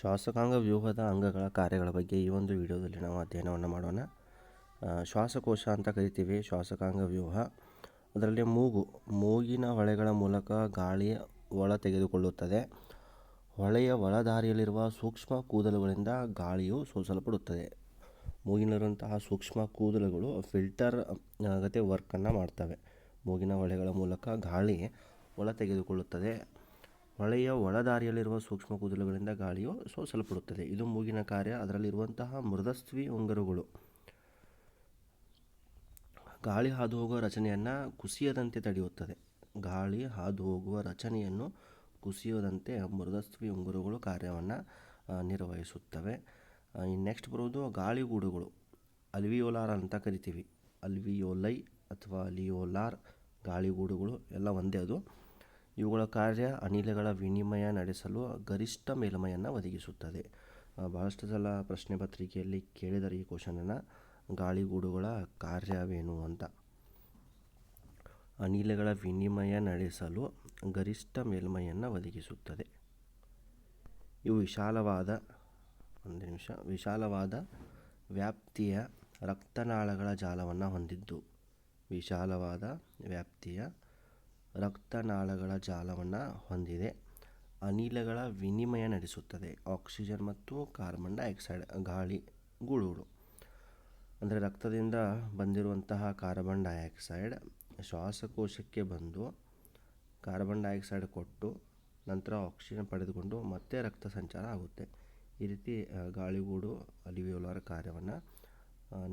ಶ್ವಾಸಕಾಂಗ ವ್ಯೂಹದ ಅಂಗಗಳ ಕಾರ್ಯಗಳ ಬಗ್ಗೆ ಈ ಒಂದು ವಿಡಿಯೋದಲ್ಲಿ ನಾವು ಅಧ್ಯಯನವನ್ನು ಮಾಡೋಣ. ಶ್ವಾಸಕೋಶ ಅಂತ ಕರಿತೀವಿ, ಶ್ವಾಸಕಾಂಗ ವ್ಯೂಹ. ಅದರಲ್ಲಿ ಮೂಗು, ಮೂಗಿನ ಹೊಳೆಗಳ ಮೂಲಕ ಗಾಳಿಯ ಒಳ ತೆಗೆದುಕೊಳ್ಳುತ್ತದೆ. ಹೊಳೆಯ ಒಳದಾರಿಯಲ್ಲಿರುವ ಸೂಕ್ಷ್ಮ ಕೂದಲುಗಳಿಂದ ಗಾಳಿಯು ಸೋಸಲ್ಪಡುತ್ತದೆ. ಮೂಗಿನಲ್ಲಿರುವಂತಹ ಸೂಕ್ಷ್ಮ ಕೂದಲುಗಳು ಫಿಲ್ಟರ್ ಗತೆ ವರ್ಕನ್ನು ಮಾಡ್ತವೆ. ಮೂಗಿನ ಹೊಳೆಗಳ ಮೂಲಕ ಗಾಳಿ ಒಳ ತೆಗೆದುಕೊಳ್ಳುತ್ತದೆ. ಹೊಳೆಯ ಒಳದಾರಿಯಲ್ಲಿರುವ ಸೂಕ್ಷ್ಮ ಕೂದಲುಗಳಿಂದ ಗಾಳಿಯು ಸೋಸಲ್ಪಡುತ್ತದೆ. ಇದು ಮೂಗಿನ ಕಾರ್ಯ. ಅದರಲ್ಲಿರುವಂತಹ ಮೃದಸ್ವಿ ಉಂಗರುಗಳು. ಗಾಳಿ ಹಾದು ಹೋಗುವ ರಚನೆಯನ್ನು ಕುಸಿಯದಂತೆ ತಡೆಯುತ್ತದೆ. ಗಾಳಿ ಹಾದು ಹೋಗುವ ರಚನೆಯನ್ನು ಕುಸಿಯದಂತೆ ಮೃದಸ್ವಿ ಉಂಗುರುಗಳು ಕಾರ್ಯವನ್ನು ನಿರ್ವಹಿಸುತ್ತವೆ. ನೆಕ್ಸ್ಟ್ ಬರೋದು ಗಾಳಿಗೂಡುಗಳು ಅಲ್ವಿಯೋಲಾರ್ ಅಂತ ಕರಿತೀವಿ. ಅಲ್ವಿಯೋಲೈ ಅಥವಾ ಅಲಿಯೋಲಾರ್ ಗಾಳಿಗೂಡುಗಳು ಎಲ್ಲ ಒಂದೇ ಅದು. ಇವುಗಳ ಕಾರ್ಯ ಅನಿಲಗಳ ವಿನಿಮಯ ನಡೆಸಲು ಗರಿಷ್ಠ ಮೇಲ್ಮೈಯನ್ನು ಒದಗಿಸುತ್ತದೆ. ಬಹಳಷ್ಟು ಸಲ ಪ್ರಶ್ನೆ ಪತ್ರಿಕೆಯಲ್ಲಿ ಕೇಳಿದರೆ ಈ ಕ್ವಶನನ್ನು. ಗಾಳಿಗೂಡುಗಳ ಕಾರ್ಯವೇನು ಅಂತ. ಅನಿಲಗಳ ವಿನಿಮಯ ನಡೆಸಲು ಗರಿಷ್ಠ ಮೇಲ್ಮೈಯನ್ನು ಒದಗಿಸುತ್ತದೆ. ಇವು ವಿಶಾಲವಾದ, ಒಂದು ನಿಮಿಷ, ವಿಶಾಲವಾದ ವ್ಯಾಪ್ತಿಯ ರಕ್ತನಾಳಗಳ ಜಾಲವನ್ನು ಹೊಂದಿದ್ದು. ವಿಶಾಲವಾದ ವ್ಯಾಪ್ತಿಯ ರಕ್ತನಾಳಗಳ ಜಾಲವನ್ನು ಹೊಂದಿದೆ. ಅನಿಲಗಳ ವಿನಿಮಯ ನಡೆಸುತ್ತದೆ. ಆಕ್ಸಿಜನ್ ಮತ್ತು ಕಾರ್ಬನ್ ಡೈಆಕ್ಸೈಡ್, ಗಾಳಿ ಗೂಳುಗಳು ಅಂದರೆ ರಕ್ತದಿಂದ ಬಂದಿರುವಂತಹ ಕಾರ್ಬನ್ ಡೈಆಕ್ಸೈಡ್ ಶ್ವಾಸಕೋಶಕ್ಕೆ ಬಂದು ಕಾರ್ಬನ್ ಡೈಆಕ್ಸೈಡ್ ಕೊಟ್ಟು ನಂತರ ಆಕ್ಸಿಜನ್ ಪಡೆದುಕೊಂಡು ಮತ್ತೆ ರಕ್ತ ಸಂಚಾರ ಆಗುತ್ತೆ. ಈ ರೀತಿ ಗಾಳಿಗೂಡು ಅಲಿವಿಯೋಲಾರ್ ಕಾರ್ಯವನ್ನು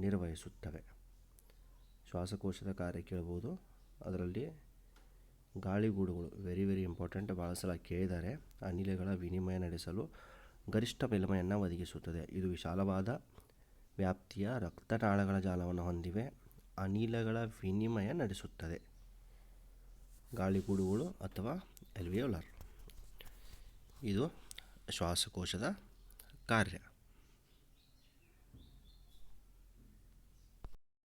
ನಿರ್ವಹಿಸುತ್ತವೆ. ಶ್ವಾಸಕೋಶದ ಕಾರ್ಯ ಕೇಳ್ಬೋದು. ಅದರಲ್ಲಿ ಗಾಳಿಗೂಡುಗಳು ವೆರಿ ವೆರಿ ಇಂಪಾರ್ಟೆಂಟ್ ಭಾಳ ಸಲ ಕೇಳಿದ್ದಾರೆ. ಅನಿಲಗಳ ವಿನಿಮಯ ನಡೆಸಲು ಗರಿಷ್ಠ ಮೇಲ್ಮೈಯನ್ನು ಒದಗಿಸುತ್ತದೆ. ಇದು ವಿಶಾಲವಾದ ವ್ಯಾಪ್ತಿಯ ರಕ್ತನಾಳಗಳ ಜಾಲವನ್ನು ಹೊಂದಿವೆ. ಅನಿಲಗಳ ವಿನಿಮಯ ನಡೆಸುತ್ತದೆ. ಗಾಳಿಗೂಡುಗಳು ಅಥವಾ ಎಲ್ವಿಯೋಲರ್ ಇದು ಶ್ವಾಸಕೋಶದ ಕಾರ್ಯ.